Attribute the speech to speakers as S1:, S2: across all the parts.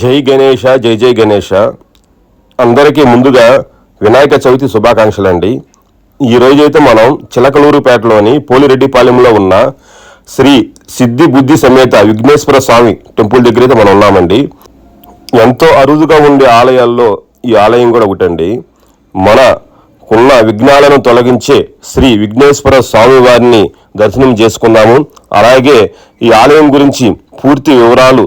S1: జై గణేష జై జై గణేష అందరికీ ముందుగా వినాయక చవితి శుభాకాంక్షలు అండి ఈరోజైతే మనం చిలకలూరుపేటలోని పోలిరెడ్డిపాలెంలో ఉన్న శ్రీ సిద్ధి బుద్ధి సమేత విఘ్నేశ్వర స్వామి టెంపుల్ దగ్గర అయితే మనం ఉన్నామండి ఎంతో అరుదుగా ఉండే ఆలయాల్లో ఈ ఆలయం కూడా ఒకటండి మన ఉన్న విఘ్నాలను తొలగించే శ్రీ విఘ్నేశ్వర స్వామి వారిని దర్శనం చేసుకున్నాము అలాగే ఈ ఆలయం గురించి పూర్తి వివరాలు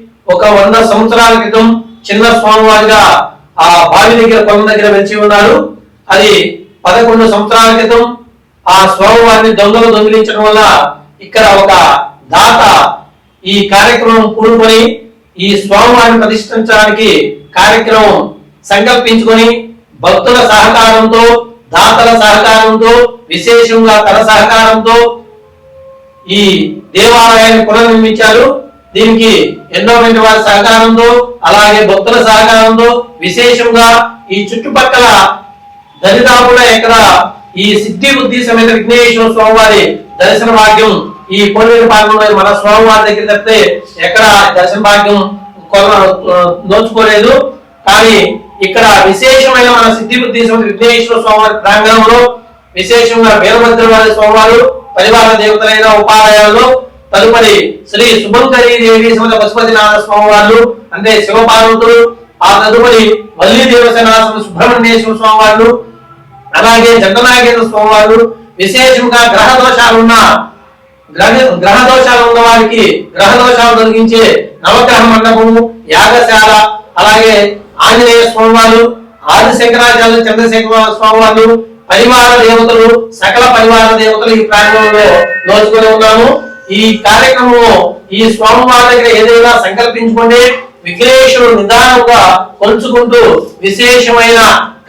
S2: ఒక వంద సంవత్సరాల క్రితం చిన్న స్వామి వారిగా ఆ బావి దగ్గర కొండ దగ్గర వెలిచి ఉన్నారు అది పదకొండు సంవత్సరాల క్రితం ఆ స్వామివారిని దొంగలు దొంగిలించడం వల్ల ఇక్కడ ఒక దాత ఈ కార్యక్రమం పూనుకొని ఈ స్వామివారిని ప్రతిష్ఠించడానికి కార్యక్రమం సంకల్పించుకొని భక్తుల సహకారంతో దాతల సహకారంతో విశేషంగా తన సహకారంతో ఈ దేవాలయాన్ని పునర్నిర్మించారు దీనికి ఎన్నోమెంట్ వారి సహకారంతో అలాగే భక్తుల సహకారంతో విశేషంగా ఈ చుట్టుపక్కల దరిదాపుల ఎక్కడ ఈ సిద్ధి బుద్ధి సమేత విఘ్నేశ్వర స్వామివారి దర్శన భాగ్యం ఈ కోనేరు భాగంలో మన స్వామివారి దగ్గర తప్పితే ఎక్కడ దర్శన భాగ్యం నోచుకోలేదు కానీ ఇక్కడ విశేషమైన మన సిద్ధి బుద్ధి సమేత విఘ్నేశ్వర స్వామివారి ప్రాంగణంలో విశేషంగా వీరభద్రవారి స్వామివారు పరివార దేవతలైన ఉపాలయాల్లో తదుపరి శ్రీ సుభంకరీ దేవి శివన పశుపతినాథ స్వామి వాళ్ళు అంటే శివపార్వతులు ఆ తదుపరి వల్లి దేవసేనాథుడు సుబ్రహ్మణ్యేశ్వర స్వామి వాళ్ళు అలాగే జగనాగేంద్ర స్వామి వాళ్ళు విశేషంగా గ్రహ దోషాలు ఉన్న గ్రహ గ్రహ దోషాలు ఉన్న వారికి గ్రహ దోషాలు తొలగించే నవగ్రహ మండపము యాగశాల అలాగే ఆంజనేయ స్వామి వాళ్ళు ఆది శంకరాచార్య చంద్రశేఖర స్వామి వాళ్ళు పరివార దేవతలు సకల పరివార దేవతలు ఈ ప్రాంతంలో నోచుకొని ఉన్నాము ఈ కార్యక్రమము ఈ వారి దగ్గర ఏదైనా సంకల్పించుకుంటే విఘ్నేశ్వరుడు నిదానంగా పంచుకుంటూ విశేషమైన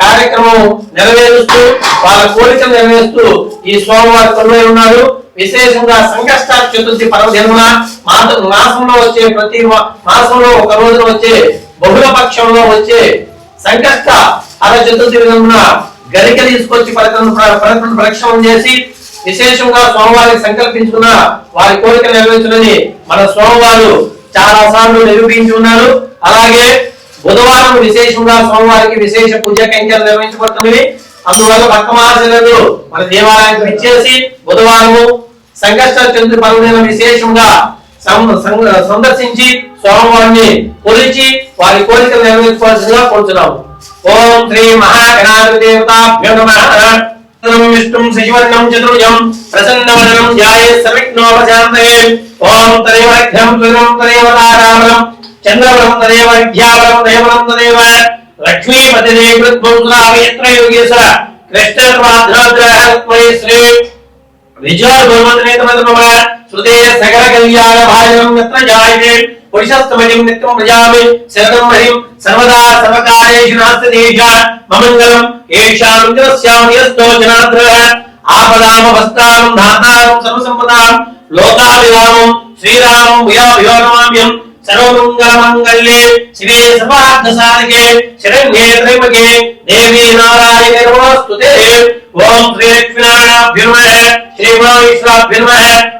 S2: కార్యక్రమం నెరవేరుస్తూ వాళ్ళ కోరికలు నెరవేరుస్తూ ఈ స్వామివారి తొలై ఉన్నారు విశేషంగా సంకష్ట చతుర్థి పర్వదినమున మాత మాసంలో వచ్చే ప్రతి మాసంలో ఒక రోజున వచ్చే బహుళ పక్షంలో వచ్చే సంకష్ట అర చతుర్థి విధమున గరిక తీసుకొచ్చి ప్రకటన ప్రక్షణం చేసి విశేషంగా స్వామివారికి సంకల్పించుకున్న వారి కోరికలు నెరవేర్చునని మన స్వామివారు చాలా సార్లు నిరూపించి ఉన్నారు అలాగే బుధవారం విశేషంగా స్వామివారికి విశేష పూజ కైంకర్యం నిర్వహించబడుతున్నవి అందువల్ల భక్త మహాశనులు మన దేవాలయానికి ఇచ్చేసి బుధవారము సంకష్ట చంద్ర పర్వదిన విశేషంగా సందర్శించి స్వామివారిని కొలిచి వారి కోరికలు నెరవేర్చుకోవాల్సిందిగా కోరుతున్నాము ఓం శ్రీ మహాగణాధి దేవత विष्णुं सशिवर्णं चतुर्भुजं प्रसन्नवदनं ध्याये सविघ्नोपशान्तये ॐ तदेवाख्यं त्वं तदेवतारावलं चन्द्रवरं तदेवध्यावलं देवलं तदेव लक्ष्मीपतिरे कृत्वंसुरावियत्र योगेश्वर कृष्णर्वाध्रग्रहत्मये श्री सुदेय तमतमव कल्याण सकलकल्याणभाजनं यत्र जायते पुरुषस्तमनिं नित्यं प्रजामि सर्वं महिम सर्वदा सर्वकार्येषु नास्ति देजा ममंगलम एषां जनस्यां यस्तो जनार्दनः आपदामवस्तां धातां सर्वसम्पदां लोकाभिरामं श्रीरामं भूयाभियो नमाम्यं श्री शिवे सपार्थसारिके शरण्ये त्र्यम्बके देवी नारायणे नमोऽस्तु ते ॐ श्रीलक्ष्मीनारायणाभ्यो नमः श्रीमाविश्वाभ्यो नमः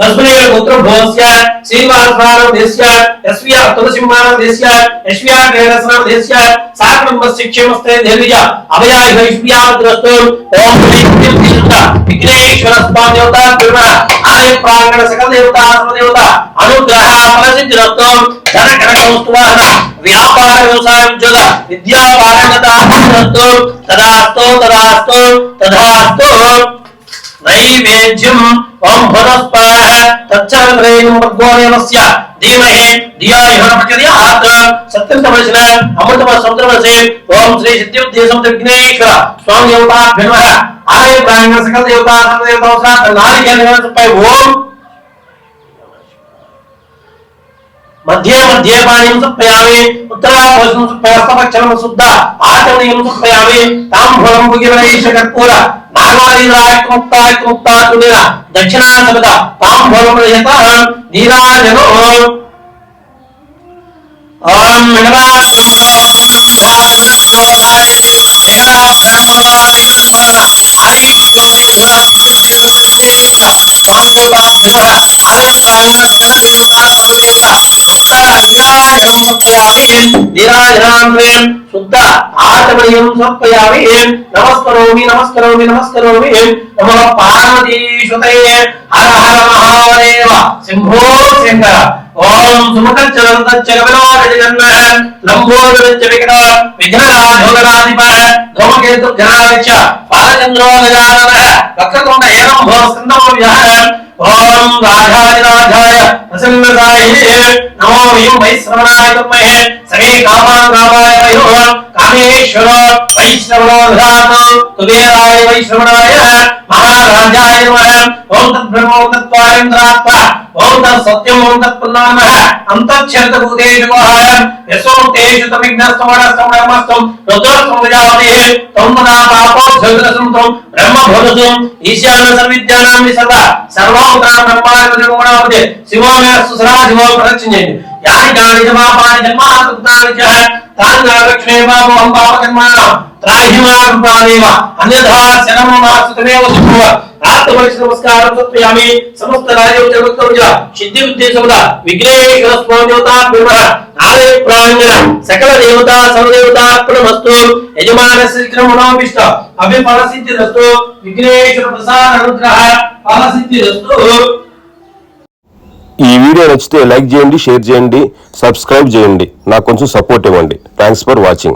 S2: తస్మై పుత్ర భోస్య శ్రీవాసారం దేశ్య ఎస్వియ తులసింహారం దేశ్య ఎస్వియ కేరసనం దేశ్య సాకరంబస్య క్షేమస్తే దేవిజ అభయ వైష్ణ్యాద్రస్తం ఓం శ్రీ దేవత విఘ్నేశ్వర స్వామి దేవత తిరుమ ఆయ ప్రాంగణ సకల దేవత దేవత అనుగ్రహ ప్రసిద్ధిరస్తం ధన కనకవస్తువాహన వ్యాపార వ్యవసాయ ఉద్యోగ విద్యా పారణతాస్తం తదాస్తో తదాస్తో తదాస్తో నైవేద్యం ఓం భువస్పాహ తచ్చరేయం భర్గోదేవస్య ధీమహి ధియాయో ప్రచోదయాత్ సత్యంతమర్షణ అమృతమ సముద్రమసే ఓం శ్రీ సిద్ధివిద్య సముద్రగ్నేశ్వర స్వామి దేవతాభ్య నమః ఆలయ ప్రాంగణ సకల దేవతా సర్వ దేవతా మధ్య మధ్య పాణిం సుప్రయామి ఉత్తరాభోజనం సుప్రయస్తపక్షణం శుద్ధ ఆచరణీయం సుప్రయామి తాంబూలం భుగివరేష కర్పూర నాగాదిరాక్ముక్తాక్ముక్తాతునిర దక్షిణాసమద తాంబూలం రయత నీరాజనో ఓం మిగతా ఆనందాంగ నీరాజనాన్వేం శుద్ధ ఆటమయం సమర్పయామి నమస్కరోమి నమస్కరోమి నమస్కరోమి నమ పార్వతీశుతయే హర హర మహాదేవ సింహో శంకర ఓం సుముఖచ్చరం తచ్చగవినాజన్మ లంబోదరచ్చ వికట విఘ్నరాజోగరాధిప ధూమకేతు జనాదిచ్చ పాదచంద్రో వక్రతుండ ఏనం భో సింధమో ओम राधाय प्रसन्नताये नमो ह्रीं वैश्रवणाय तमहे सवे कामान् कामाय वयो कामेश्वर वैश्रवणो धातु कुबेराय वैश्रवणाय महाराजाय नमः ओम तद्ब्रह्मो तत्त्वायं ఓం తత్ సత్యం ఓం తత్ పున్నామ అంతఃక్షరత భూతేషు వః యశోం తేషు తమిఘ్నస్తమణస్తమ బ్రహ్మస్తం రుద్రస్తం విజావతే తం మనా పాపో ధృతస్తం తం బ్రహ్మ భోజసం ఈశాన సర్విద్యానాం సర్వ సర్వోత్తర బ్రహ్మాణ ప్రతిగుణావతే శివోమే సుసరా శివో ప్రదక్షిణేది యాని కాని జమాపాని జన్మాతుక్తాని చ తాన్ రక్షణే పాపం పాపకర్మణ త్రాహిమా కృపాదేవ అన్యథా శరమమాస్తుతమేవ సుభవ నమస్కారం సమస్త
S1: ఈ వీడియో నచ్చితే లైక్ చేయండి షేర్ చేయండి సబ్స్క్రైబ్ చేయండి నాకు కొంచెం సపోర్ట్ ఇవ్వండి థ్యాంక్స్ ఫర్ వాచింగ్